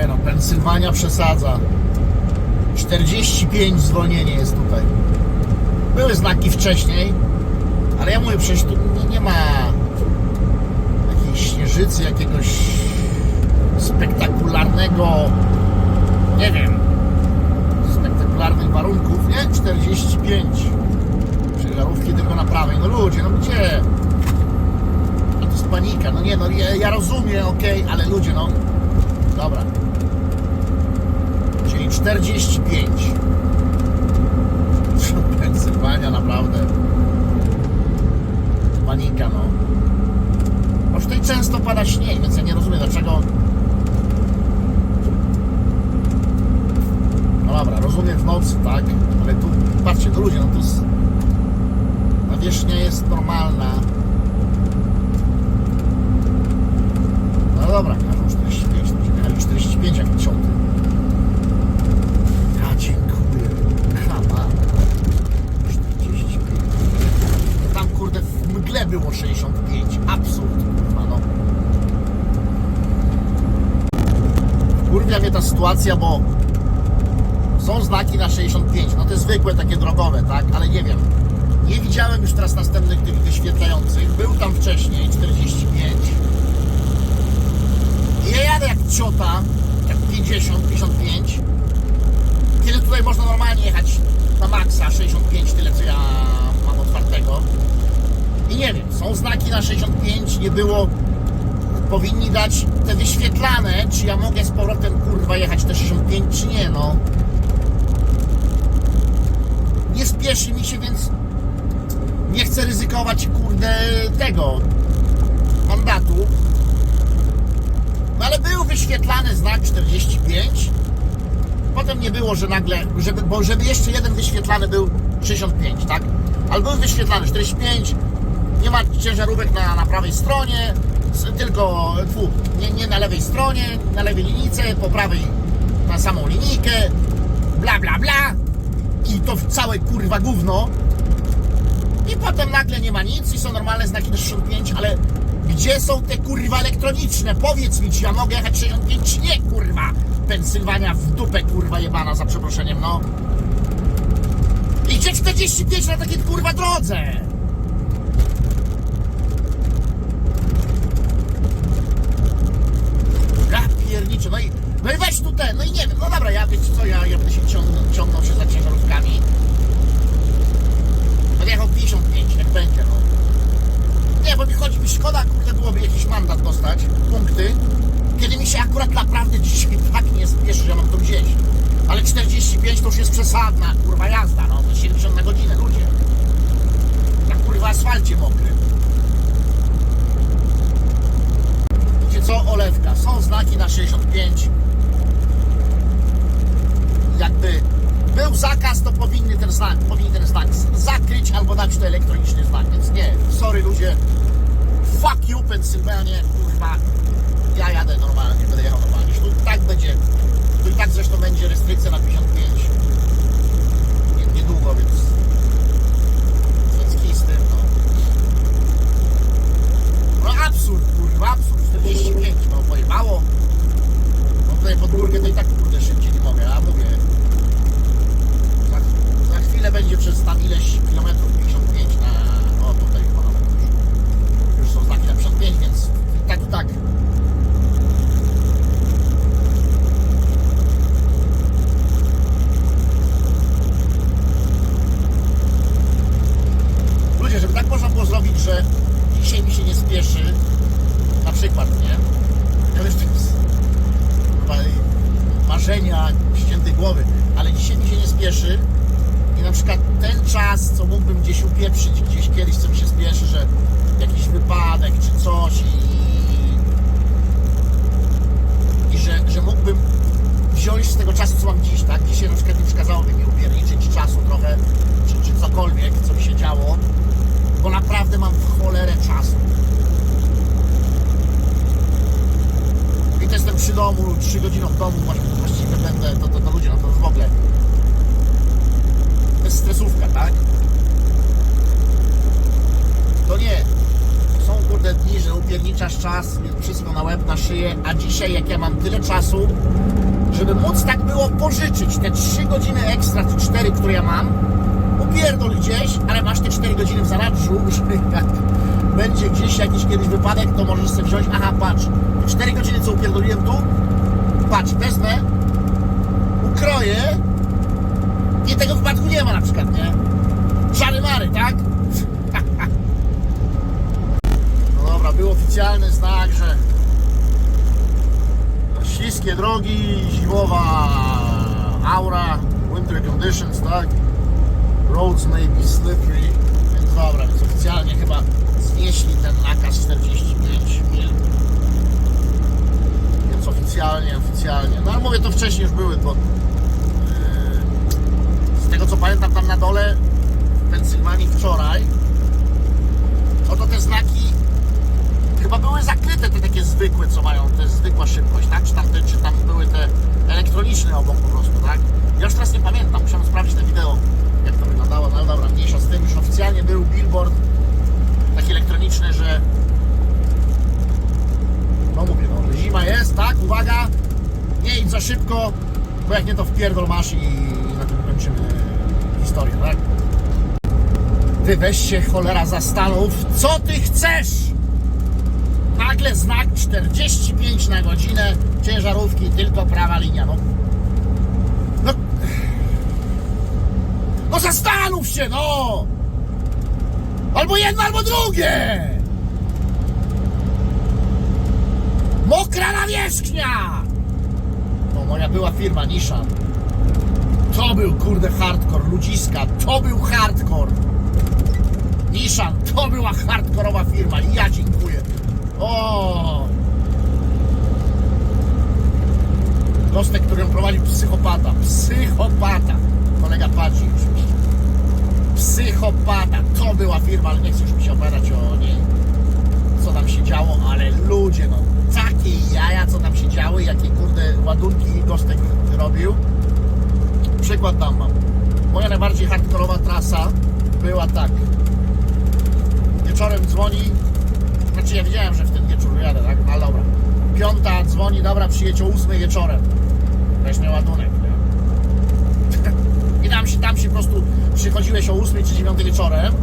Nie no, Pensylwania przesadza. 45 zwolnienie jest tutaj. Były znaki wcześniej, ale ja mówię, przecież tu nie, ma jakiejś śnieżycy, jakiegoś spektakularnego, nie wiem, spektakularnych warunków, nie? 45. Ciężarówki tylko na prawej. No ludzie, no gdzie? No to jest panika. No nie, no ja, ja rozumiem, okej, ale ludzie, no. Dobra. Czyli 45. Pensylwania naprawdę. Panika, no. Aż tutaj często pada śnieg, więc ja nie rozumiem dlaczego. No dobra, rozumiem w nocy, tak? Ale tu, patrzcie, to ludzie, no tu. Nawierzchnia jest normalna. No dobra, każą 45, to jechali 45 jak ciąty. Ja dziękuję. Kama. 45. No Tam kurde mgle było 65. Absurd, kurwa no. Kurwia mnie ta sytuacja, bo są znaki na 65, no te zwykłe, takie drogowe, tak? Ale nie wiem. Nie widziałem już teraz następnych tych wyświetlających. Był tam wcześniej 45. I ja jadę jak ciota, jak 50, 55. Kiedy tutaj można normalnie jechać na maksa 65, tyle co ja mam otwartego. I nie wiem, są znaki na 65, nie było. Powinni dać te wyświetlane, czy ja mogę z powrotem kurwa jechać te 65, czy nie, no. Nie spieszy mi się, więc nie chcę ryzykować, kurde, tego mandatu. No ale był wyświetlany znak 45. Potem nie było, że nagle, żeby, bo żeby jeszcze jeden wyświetlany był 65, tak? Ale był wyświetlany 45. Nie ma ciężarówek na, na prawej stronie, tylko nie, nie na lewej stronie, na lewej linijce, po prawej na samą linijkę, bla bla bla. I to w całe kurwa gówno. I potem nagle nie ma nic i są normalne znaki na 65, ale gdzie są te kurwa elektroniczne? Powiedz mi, czy ja mogę jechać 65, czy nie, kurwa? Pensylwania w dupę, kurwa jebana, za przeproszeniem, no. I gdzie 45 na takiej kurwa drodze? Ja pierniczę, no i, no i weź tu ten, no i nie wiem, no dobra, ja wiecie co, ja, ja będę się ciągnął, ciągnął się za ciężarówkami. Będę jechał 55, jak będzie, no. Nie, bo mi chodzi, mi szkoda, kurde, byłoby jakiś mandat dostać, punkty, kiedy mi się akurat naprawdę dzisiaj tak nie spieszy, że ja mam to gdzieś. Ale 45 to już jest przesadna, kurwa, jazda, no, to 70 na godzinę, ludzie. Na kurwa asfalcie mokrym. Wiecie co, Olewka, są znaki na 65. Jakby był zakaz, to powinny ten znak, powinien ten znak zakryć albo dać to elektroniczny znak, więc nie, sorry ludzie, fuck you Pensylwanie, kurwa, ja jadę normalnie, będę jechał normalnie, tu i tak będzie, tu i tak zresztą będzie restrykcja na 55, nie, niedługo, więc, więc kij z tym, no. No absurd, kurwa, absurd, 45, no pojebało, no tutaj pod górkę to i tak kurde szybciej nie mogę, a mówię, za, za chwilę będzie przez tam ileś kilometrów 55 na. O tutaj chyba nawet już, już są znaki na 55, więc i tak i tak. Ludzie, żeby tak można było zrobić, że dzisiaj mi się nie spieszy, na przykład, nie? Ja już to jest chyba marzenia ściętej głowy, ale dzisiaj mi się nie spieszy i na przykład ten czas, co mógłbym gdzieś kiedyś, co mi się spieszy, że jakiś wypadek czy coś i, i że, że mógłbym wziąć z tego czasu, co mam dziś, tak? Dzisiaj na przykład nie przeszkadzałoby mi upierniczyć czasu trochę, czy, czy cokolwiek, co mi się działo, bo naprawdę mam cholerę czasu. I to jestem przy domu, 3 godziny w domu, właści- właściwie będę, to, to, to ludzie, no to w ogóle. To jest stresówka, tak? To nie. Są upierniczasz czas, wszystko na łeb, na szyję, a dzisiaj jak ja mam tyle czasu, żeby móc tak było pożyczyć te 3 godziny ekstra, te 4, które ja mam, upierdol gdzieś, ale masz te 4 godziny w zanadrzu, jak będzie gdzieś jakiś kiedyś wypadek, to możesz sobie wziąć, aha, patrz, te 4 godziny, co upierdoliłem tu, patrz, wezmę, ukroję i tego wypadku nie ma na przykład, nie? Szary mary, tak? No dobra, był oficjalny znak, że śliskie drogi, zimowa aura, winter conditions, tak? Roads may be slippery, więc dobra, więc oficjalnie chyba znieśli ten nakaz 45 mil. Więc oficjalnie, oficjalnie. No ale mówię, to wcześniej już były, bo yy, z tego co pamiętam tam na dole w Pensylwanii wczoraj, oto te znaki chyba były zakryte te takie zwykłe, co mają, te zwykła szybkość, tak? Czy tam, te, czy tam były te elektroniczne obok po prostu, tak? Ja już teraz nie pamiętam, musiałem sprawdzić te wideo, jak to wyglądało, no dobra, mniejsza z tym, już oficjalnie był billboard taki elektroniczny, że no mówię, no, zima jest, tak? Uwaga, nie idź za szybko, bo jak nie to wpierdol masz i na tym kończymy historię, tak? Ty weź się cholera zastanów, co ty chcesz! Nagle znak 45 na godzinę ciężarówki, tylko prawa linia. No, no, no zastanów się, no! Albo jedno, albo drugie! Mokra nawierzchnia! No, moja była firma Nissan. To był, kurde, hardcore, ludziska, to był hardcore. Nissan, to była hardkorowa firma i ja dziękuję. O! Gostek, który ją prowadził, psychopata. Psychopata. Kolega Padzi oczywiście. Psychopata. To była firma, ale nie chcę już mi się opowiadać o niej. Co tam się działo, ale ludzie, no. Takie jaja, co tam się działy, jakie kurde ładunki Gostek robił. Przykład tam mam. Moja najbardziej hardkorowa trasa była tak. Wieczorem dzwoni znaczy ja wiedziałem, że w ten wieczór jadę, tak? No ale dobra. Piąta dzwoni, dobra, przyjedź o ósmej wieczorem. Weźmie ładunek? I tam się, tam się po prostu przychodziłeś o ósmej czy dziewiątej wieczorem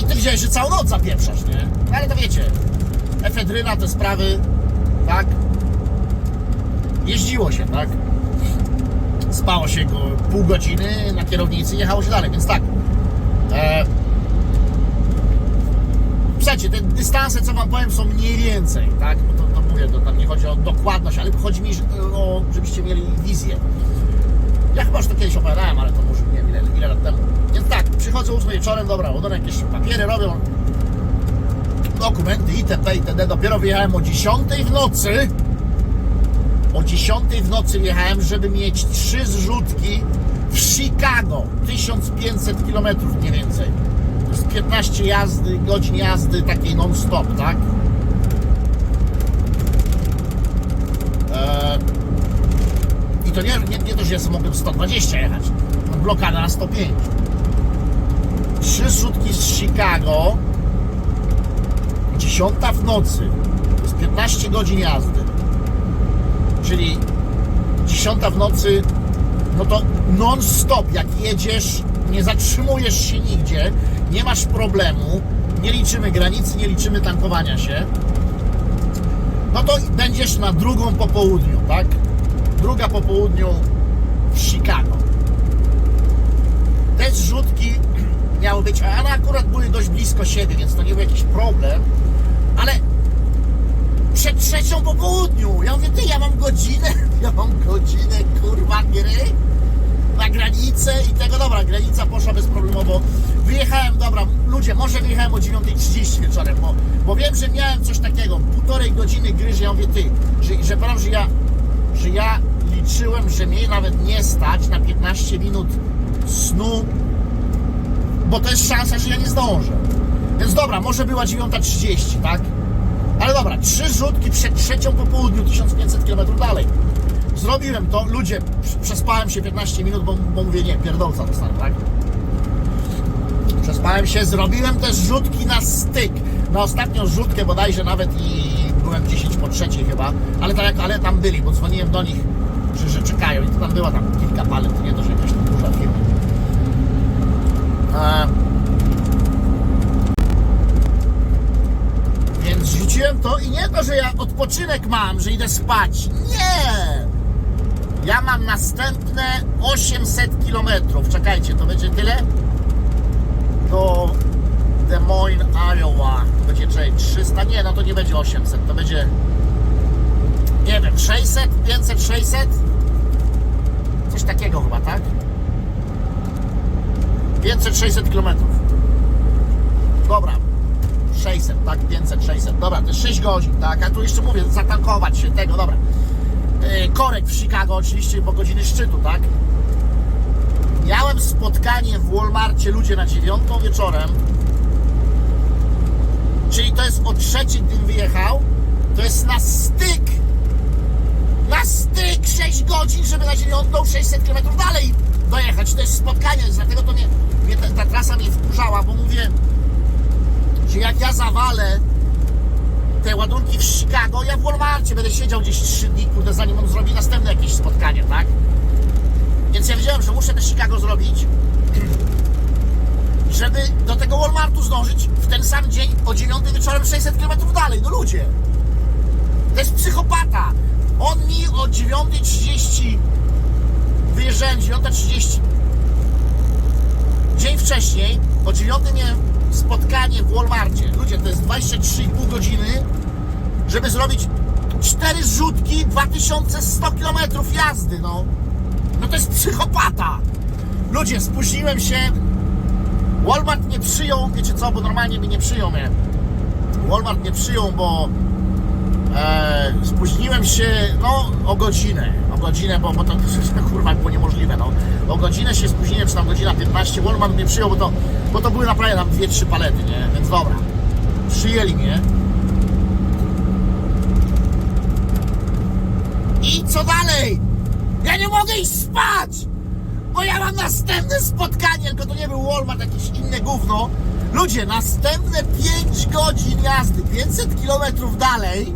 i ty wiedziałeś, że całą noc zapieprzasz, nie? No ale to wiecie, efedryna, te sprawy, tak? Jeździło się, tak? Spało się go pół godziny na kierownicy i jechało się dalej, więc tak. E, Słuchajcie, te dystanse, co wam powiem, są mniej więcej, tak? Mówię, to tam nie chodzi o dokładność, ale chodzi mi że- o, żebyście mieli wizję. Ja chyba już to kiedyś opowiadałem, ale to może nie wiem ile, ile lat temu. Więc tak, przychodzę 8 wieczorem, dobra, ładunek jakieś papiery robią, dokumenty itp. itd. Dopiero wyjechałem o 10 w nocy. O 10 w nocy wjechałem, żeby mieć trzy zrzutki w Chicago. 1500 km mniej więcej. To jest 15 jazdy, godzin jazdy takiej non-stop, tak? I to nie, nie, nie to, że mogłem 120 jechać. Mam blokadę na 105. Trzy zrzutki z Chicago 10 w nocy. To jest 15 godzin jazdy. Czyli 10 w nocy, no to non-stop, jak jedziesz, nie zatrzymujesz się nigdzie, nie masz problemu, nie liczymy granicy, nie liczymy tankowania się, no to będziesz na drugą po południu, tak? Druga po południu w Chicago. Te zrzutki miały być, a one akurat były dość blisko siebie, więc to nie był jakiś problem, ale przed trzecią po południu. Ja mówię, ty, ja mam godzinę, ja mam godzinę, kurwa, gry na granicę i tego, dobra, granica poszła bezproblemowo. Wyjechałem, dobra, ludzie, może wyjechałem o 9.30 wieczorem, bo, bo wiem, że miałem coś takiego, półtorej godziny gry, że ja mówię, ty, że, że powiem, że ja, że ja liczyłem, że mnie nawet nie stać na 15 minut snu, bo to jest szansa, że ja nie zdążę. Więc dobra, może była 9.30, tak? Ale dobra, trzy rzutki przed trzecią po południu, 1500 km dalej. Zrobiłem to, ludzie, przespałem się 15 minut, bo, bo mówię, nie, pierdolca dostanę, tak? Przespałem się, zrobiłem też rzutki na styk. Na ostatnią rzutkę bodajże nawet i byłem byłem 10 po trzeciej chyba, ale tak, ale tam byli, bo dzwoniłem do nich, że, że czekają i to tam była tam kilka palet, nie to, że jakaś tam duża firma. E, Więc rzuciłem to i nie to, że ja odpoczynek mam, że idę spać. Nie! Ja mam następne 800 km. Czekajcie, to będzie tyle? Do Des Moines, Iowa. To będzie czekaj, 300? Nie, no to nie będzie 800. To będzie nie wiem, 600, 500, 600? Coś takiego chyba, tak? 500-600 km. Dobra, 600, tak? 500, 600. Dobra, to jest 6 godzin, tak? A tu jeszcze mówię, zatankować się tego, dobra. Yy, korek w Chicago oczywiście, bo godziny szczytu, tak? Miałem spotkanie w Walmartie ludzie na 9 wieczorem. Czyli to jest o trzeciej, gdym wyjechał. To jest na styk. Na styk 6 godzin, żeby na 9 600 km dalej dojechać. To jest spotkanie, dlatego to mnie, mnie ta, ta trasa mnie wkurzała, bo mówię, że jak ja zawalę te ładunki w Chicago, ja w Walmartie będę siedział gdzieś 3 dni, kurde, zanim on zrobi następne jakieś spotkanie, tak? Więc ja wiedziałem, że muszę te Chicago zrobić, żeby do tego Walmartu zdążyć w ten sam dzień o 9 wieczorem 600 km dalej. No ludzie, to jest psychopata. On mi o 9.30 wyjeżdżałem 9.30 dzień wcześniej o 9 miałem spotkanie w Walmartie. Ludzie, to jest 23,5 godziny, żeby zrobić 4 zrzutki 2100 km jazdy, no. No to jest psychopata. Ludzie, spóźniłem się. Walmart nie przyjął, wiecie co, bo normalnie mi nie przyjął mnie. Walmart nie przyjął, bo e, spóźniłem się, no, o godzinę. O godzinę, bo, bo to kurwa było niemożliwe, no. O godzinę się spóźniłem, czy tam godzina 15. Walmart mnie przyjął, bo to, bo to były naprawdę tam 2-3 palety, nie? Więc dobra. Przyjęli mnie. I co dalej? Ja nie mogę iść spać! Bo ja mam następne spotkanie, tylko to nie był Walmart, jakieś inne gówno. Ludzie, następne 5 godzin jazdy, 500 km dalej,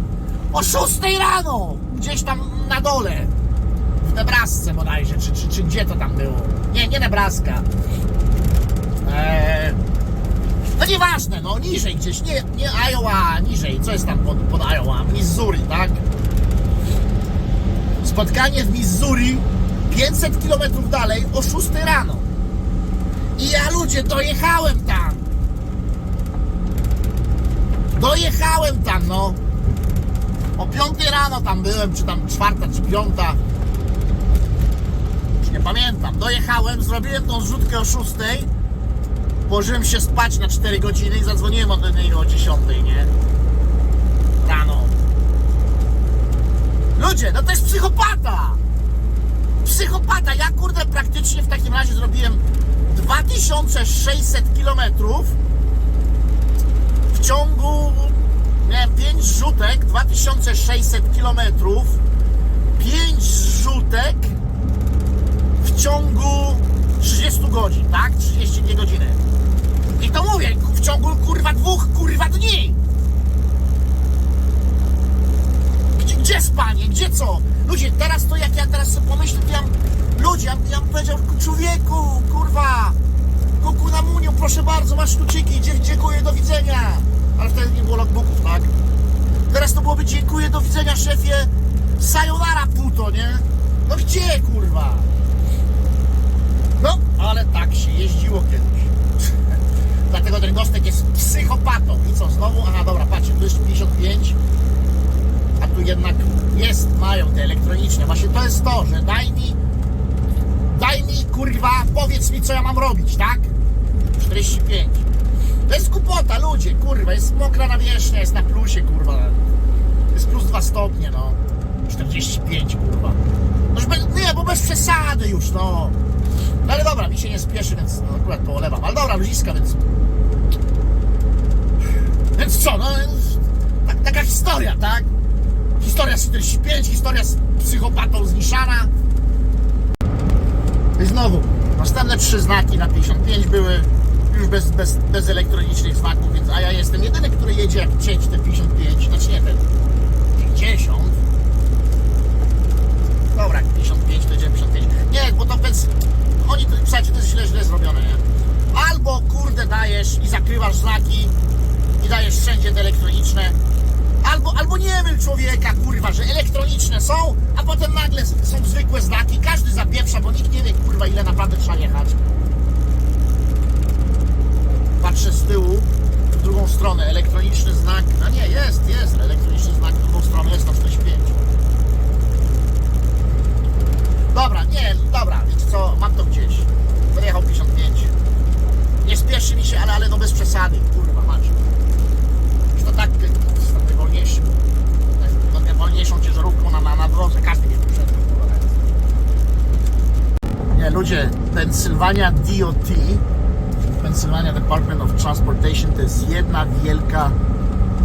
o 6 rano, gdzieś tam na dole, w Nebrasce bodajże, czy, czy, czy gdzie to tam było. Nie, nie Nebraska. Eee, no nieważne, no niżej gdzieś, nie, nie Iowa, niżej, co jest tam pod, pod Iowa? Missouri, tak? Spotkanie w Missouri 500 km dalej o 6 rano. I ja ludzie dojechałem tam. Dojechałem tam, no. O 5 rano tam byłem, czy tam czwarta, czy piąta. Już nie pamiętam. Dojechałem, zrobiłem tą zrzutkę o 6. Położyłem się spać na 4 godziny i zadzwoniłem od niego o 10, nie? Rano. Ludzie, no to jest psychopata! Psychopata! Ja kurde praktycznie w takim razie zrobiłem 2600 km w ciągu miałem 5 rzutek 2600 km 5 rzutek w ciągu 30 godzin, tak? 32 godziny. I to mówię, w ciągu kurwa dwóch kurwa dni. Gdzie, gdzie spanie? Gdzie co? Ludzie, teraz to jak ja teraz sobie pomyślę, to ja ludzie, ja, ja bym powiedział, człowieku, kurwa, kuku na muniu, proszę bardzo, masz sztuciki, dzie- dziękuję, do widzenia. Ale wtedy nie było logbooków, tak? Teraz to byłoby dziękuję, do widzenia, szefie, sayonara puto, nie? No gdzie, kurwa? No, ale tak się jeździło kiedyś. Dlatego ten gostek jest psychopatą. I co, znowu? Aha, dobra, patrzcie, tu jest 55 a tu jednak jest, mają te elektroniczne. Właśnie to jest to, że daj mi, daj mi, kurwa, powiedz mi, co ja mam robić, tak? 45. To jest kupota, ludzie, kurwa, jest mokra nawierzchnia, jest na plusie, kurwa. Jest plus 2 stopnie, no. 45, kurwa. No nie, bo bez przesady już, no. No ale dobra, mi się nie spieszy, więc no, akurat to olewam. Ale dobra, ludziska, więc... Więc co, no... Tak, taka historia, tak? Historia z 45, historia z psychopatą z. I znowu, następne trzy znaki na 55 były już bez, bez, bez elektronicznych znaków, więc a ja jestem jedyny, który jedzie jak cieć te 55, znaczy nie ten, 60. Dobra, 55 to jedziemy 55. Nie, bo to bez... Oni, to, słuchajcie, to jest źle, źle zrobione, nie? Albo, kurde, dajesz i zakrywasz znaki i dajesz wszędzie te elektroniczne, albo, albo nie myl człowieka, kurwa, że elektroniczne są, a potem nagle są zwykłe znaki, każdy zapieprza, bo nikt nie wie, kurwa, ile naprawdę trzeba jechać. Patrzę z tyłu, w drugą stronę, elektroniczny znak, no nie, jest, jest, elektroniczny znak w drugą stronę, jest na 45. Dobra, nie, dobra, wiecie co, mam to gdzieś. Będę jechał 55. Nie spieszy mi się, ale, ale no bez przesady, kurwa, masz. Już to tak z tą najwolniejszym, tą najwolniejszą ciężarówką na, na, na drodze, każdy mnie kurwa. Nie, ludzie, Pennsylvania DOT, Pennsylvania Department of Transportation to jest jedna wielka,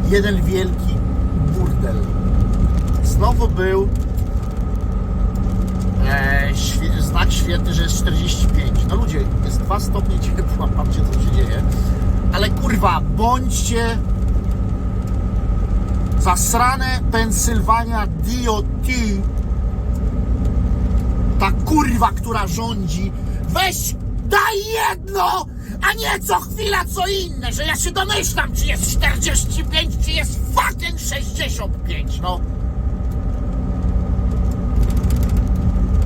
jeden wielki burdel. Znowu był znak świetny, że jest 45. No ludzie, jest 2 stopnie ciepła, patrzcie co się dzieje. Ale kurwa, bądźcie zasrane Pennsylvania DOT ta kurwa, która rządzi, weź, daj jedno, a nie co chwila co inne, że ja się domyślam, czy jest 45, czy jest fucking 65, no.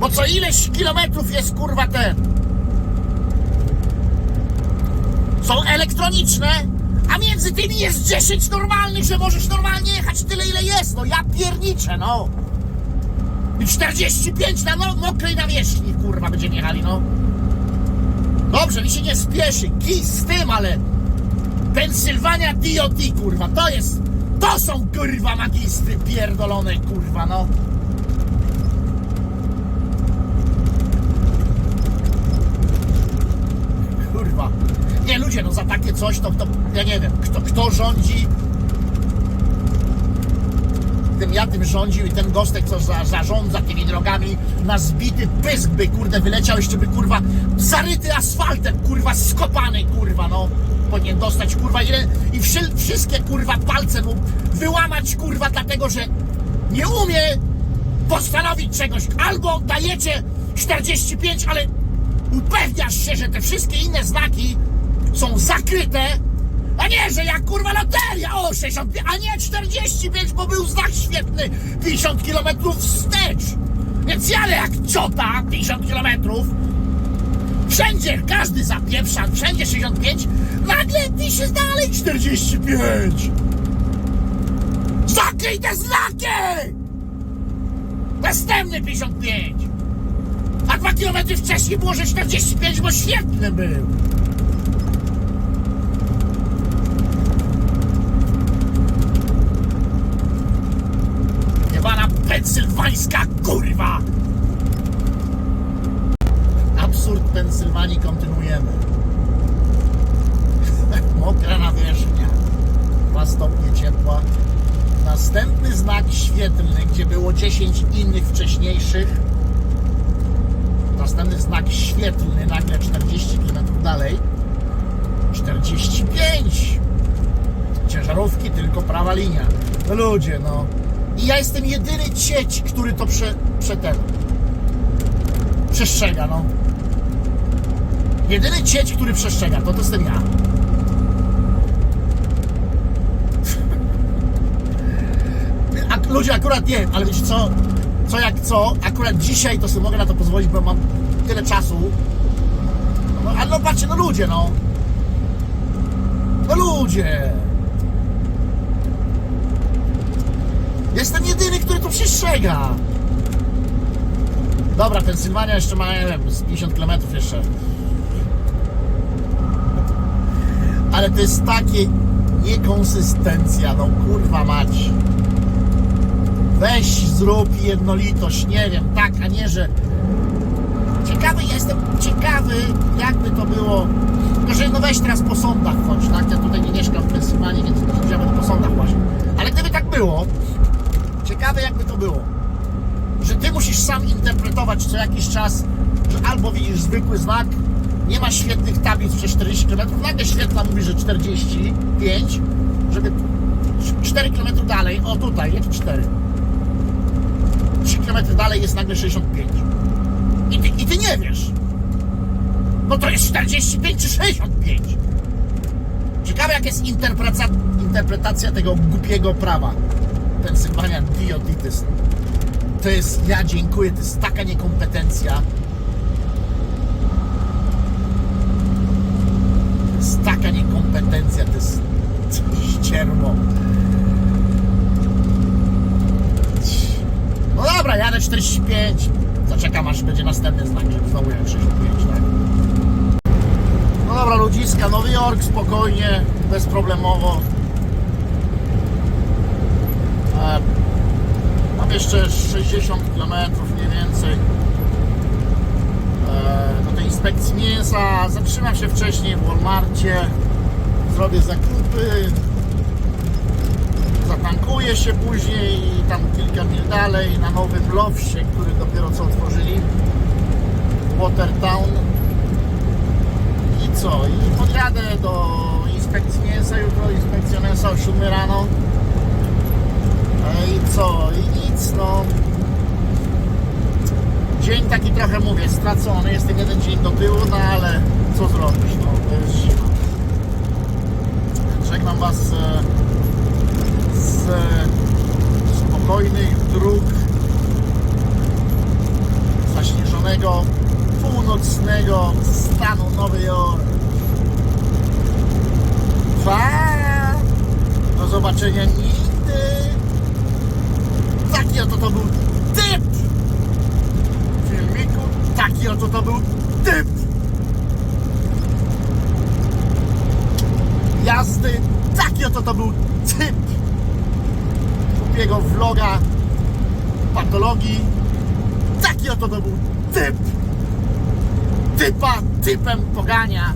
Bo co ileś kilometrów jest kurwa ten. Są elektroniczne, a między tymi jest 10 normalnych, że możesz normalnie jechać tyle ile jest, no ja pierniczę, no. I 45 na mokrej nawierzchni, kurwa, będziemy jechali, no. Dobrze, mi się nie spieszy, kij z tym, ale Pensylwania DOT, kurwa, to jest, to są, kurwa, magistry pierdolone, kurwa, no. Kurwa. Nie, ludzie, no za takie coś, to, to ja nie wiem, kto, kto rządzi tym ja tym rządził i ten gostek, co za, zarządza tymi drogami, na zbity pysk by, kurde, wyleciał jeszcze by, kurwa, zaryty asfaltem, kurwa, skopany, kurwa, no. Powinien dostać, kurwa, ile, i wszy, wszystkie, kurwa, palce mu wyłamać, kurwa, dlatego, że nie umie postanowić czegoś. Albo dajecie 45, ale upewniasz się, że te wszystkie inne znaki są zakryte, a nie, że jak kurwa loteria, o 65, a nie 45, bo był znak świetny 50 km wstecz. Więc jadę jak ciota 50 km. Wszędzie, każdy zapieprza, wszędzie 65, nagle pisze dalej 45. Zakryj te znaki! Następny 55. A dwa kilometry wcześniej było, że 45, bo świetny był. Jebana pensylwańska kurwa! Absurd Pensylwanii kontynuujemy. Mokra nawierzchnia. 2 stopnie ciepła. Następny znak świetlny, gdzie było 10 innych wcześniejszych. Następny znak świetlny, nagle 40 km dalej. 45! Ciężarówki, tylko prawa linia. Ludzie, no. I ja jestem jedyny cieć, który to prze, prze ten, przestrzega, no. Jedyny cieć, który przestrzega, to to jestem ja. Ludzie akurat nie, ale wiecie co? Co jak co? Akurat dzisiaj to sobie mogę na to pozwolić, bo mam tyle czasu. No, ale no patrzcie, no ludzie, no. No ludzie. Jestem jedyny, który tu przestrzega. Dobra, Pensylwania jeszcze ma, z 50 km jeszcze. Ale to jest takie niekonsystencja, no kurwa mać. Weź zrób jednolitość, nie wiem, tak, a nie, że... Ciekawy jestem, ciekawy, jakby to było... Że no weź teraz po sądach chodź, tak? Ja tutaj nie mieszkam w Pensylwanii, więc ja będę po sądach łaził. Ale gdyby tak było, ciekawe jakby to było. Że ty musisz sam interpretować co jakiś czas, że albo widzisz zwykły znak, nie ma świetnych tablic przez 40 km, nagle świetla mówi, że 45, żeby 4 km dalej, o tutaj, jest 4. 3 km dalej jest nagle 65. I ty, I ty nie wiesz. No to jest 45 czy 65. Ciekawe jak jest interpretacja tego głupiego prawa. Pensylwania Diotitis. To jest, ja dziękuję, to jest taka niekompetencja. To jest taka niekompetencja, to jest ścierwo. No dobra, jadę 45. Zaczekam aż będzie następny znak, żeby znowu jak 65, tak? No dobra, ludziska, Nowy Jork spokojnie, bezproblemowo. Mam jeszcze 60 km mniej więcej e, do tej inspekcji mięsa. Zatrzymam się wcześniej w Walmarcie, zrobię zakupy, zatankuję się później i tam kilka mil dalej na nowym Lowsie, który dopiero co otworzyli, Watertown. I co? I podjadę do inspekcji mięsa jutro, inspekcja mięsa o 7 rano. I co? I nic, no. Dzień taki trochę mówię, stracony, jest ten jeden dzień do tyłu, no ale co zrobisz, no to jest zima. Żegnam Was e, z e, spokojnych dróg zaśnieżonego północnego stanu Nowy Jork. Pa! Do zobaczenia. Taki oto to był typ filmiku. Taki oto to był typ jazdy. Taki oto to był typ głupiego vloga patologii. Taki oto to był typ typa typem pogania